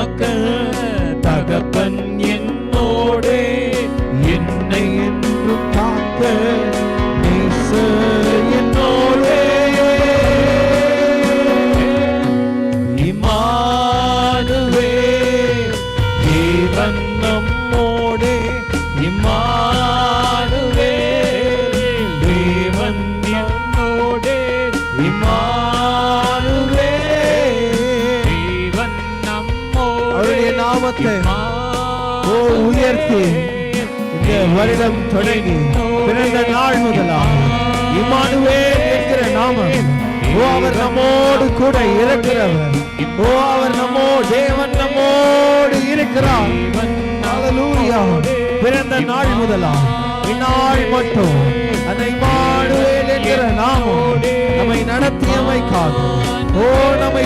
Tua cama. நாமத்தை ஓ உயர்த்தி. இந்த வருடம் தொடங்கி பிறந்த நாள் முதலா இமானுவேல் என்கிற நாமம். ஓ அவர் நம்மோடு கூட இருக்கிறவர். ஓ அவர் நம்மோ தேவன் நம்மோடு இருக்கிறார். பிறந்த நாள் முதலாம் இந்நாள் மட்டும். அதை மாடுவேல் என்கிற நாமம் நம்மை நடத்தியமைக்காக ஓ நம்மை